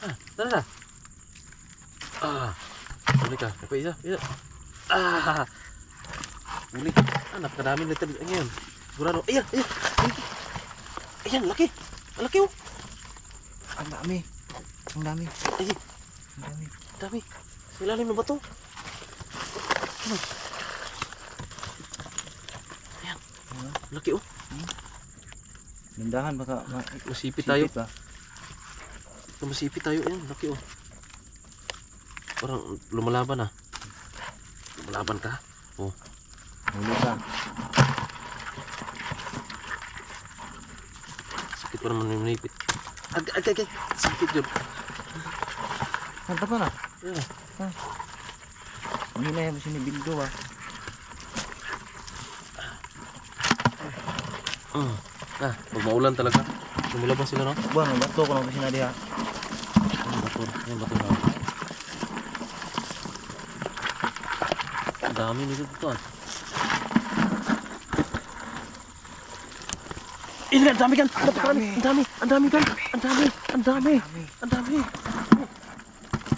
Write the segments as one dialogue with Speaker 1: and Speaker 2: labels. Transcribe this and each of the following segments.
Speaker 1: Ah, tara na. Ah. Uli ka. Kapag isa. Isa. Ah. Uli. Ah, napakadami na ito ngayon. Sigurado. Ayan, ayan. Ayan. Ayan, laki. Ang laki oh.
Speaker 2: Ang dami. Ang dami.
Speaker 1: Ay,
Speaker 2: Ang dami.
Speaker 1: dami. Sa ilalim ng bato. Ano? Ayan. Laki oh.
Speaker 2: Lindahan baka ma
Speaker 1: Masipit tayo.
Speaker 2: sipit ba?
Speaker 1: Masipit tayo. Ayan, laki oh. Parang lumalaban ah. Lumalaban ka.
Speaker 2: Huli ka.
Speaker 1: Sakit pa naman yung manipit. Ag, ag, ag, ag. Sakit yun.
Speaker 2: Santa pa na.
Speaker 1: Ayan.
Speaker 2: Ang hinay mo sinibildo ah.
Speaker 1: Mm. Ah, pag maulan talaga. Lumilabas sila no?
Speaker 2: Buwan, may bato ko nang sinadi ha.
Speaker 1: Ayan, bato na. Ang dami nito dito ah. Ini ang dami kan. Ang dami, ang dami, ang dami kan. Ang dami, ang dami, ang dami.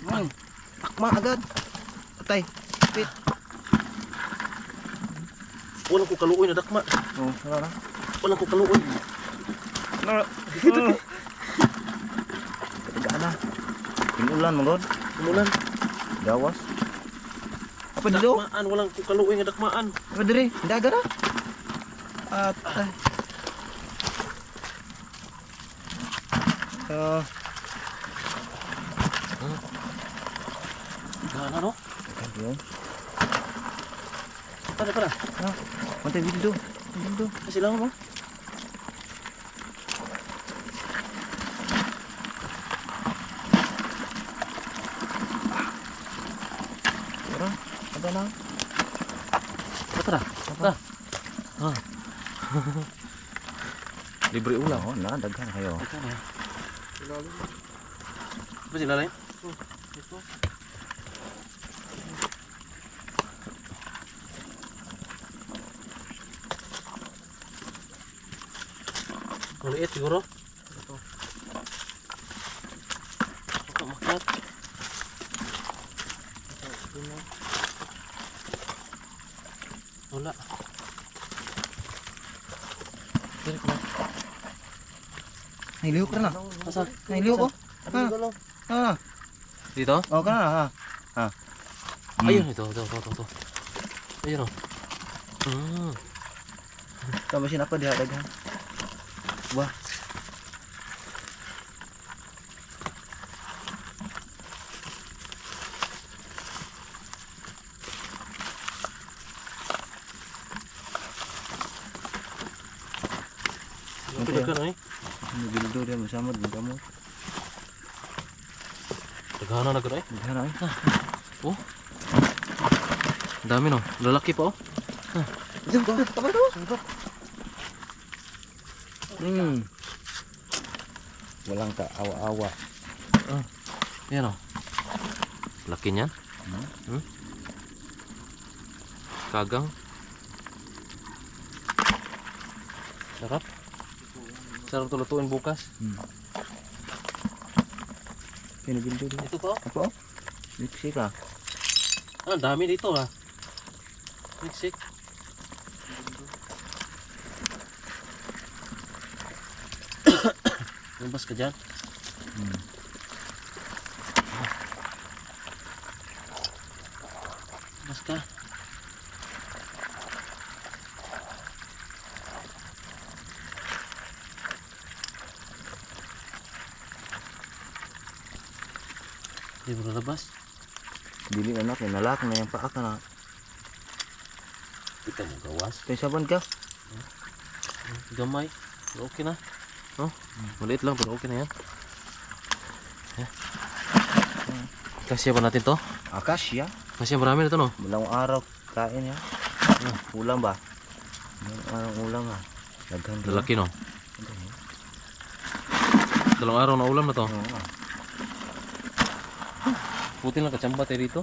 Speaker 2: Man, akma agad. Atay. Sipit.
Speaker 1: Walang ko kaluoy na dakma.
Speaker 2: Oh, wala na.
Speaker 1: Walang ko kaluoy.
Speaker 2: Wala. Tigaan na. Pinulan mo god.
Speaker 1: Umulan.
Speaker 2: Gawas. Apa dito?
Speaker 1: Dakmaan, walang kaluoy nga dakmaan.
Speaker 2: Apa diri? Daga na. At ay. So,
Speaker 1: Gana no?
Speaker 2: yun.
Speaker 1: Para, para.
Speaker 2: Mantay bildo. Bildo.
Speaker 1: Kasi lang mo.
Speaker 2: Tara. Na.
Speaker 1: Tara, tara. Ah. Libre ulam.
Speaker 2: Oh, na daghan kayo.
Speaker 1: Ito na. Apa sih lalai? Maliit siguro. Wala. Dali ko na.
Speaker 2: Nahiliw ka na.
Speaker 1: Asa?
Speaker 2: Nahiliw ko. Ha? Ha?
Speaker 1: Dito?
Speaker 2: Oh, ka na ha.
Speaker 1: Ayun, ito, ito, ito, ito, ito. Ayun, oh. Mm.
Speaker 2: Tama siya pa diha daghan. Wah.
Speaker 1: Ay.
Speaker 2: Ano bildo dia masamad mo kamo.
Speaker 1: Dagana na gano'n, ay.
Speaker 2: Daghan ay.
Speaker 1: Ang dami, no? Lalaki pa, oh.
Speaker 2: Zoom ko. Tama to. Hmm. Walang kaawa-awa.
Speaker 1: Yan, oh. Laki niyan.
Speaker 2: Hmm?
Speaker 1: Hmm? Kagang. Sarap. Sarap to lutuin bukas.
Speaker 2: Hmm. Kaya bildo dia.
Speaker 1: Ito pa.
Speaker 2: Apa? Lipsi ka.
Speaker 1: Ah, ang dami dito, ah. Miksik. Lumabas ka dyan.
Speaker 2: Hmm.
Speaker 1: Lumabas ka. Hindi mo lalabas.
Speaker 2: Dili na natin. Nalak na yung paa ka na.
Speaker 1: Kita mo gawas.
Speaker 2: Kaya saban ka.
Speaker 1: Gamay. Pero okay na. Oh, maliit lang pero okay na yan. Yeah. Kasya ba natin to?
Speaker 2: Akasya.
Speaker 1: Kasya marami na to no?
Speaker 2: Malang araw kain ya.
Speaker 1: Ah.
Speaker 2: Ulam ba? Malang araw ulam ah. Daghan.
Speaker 1: Lalaki no? Dalawang araw na ulam na to.
Speaker 2: Oo, ah.
Speaker 1: Buti lang kachamba tayo dito.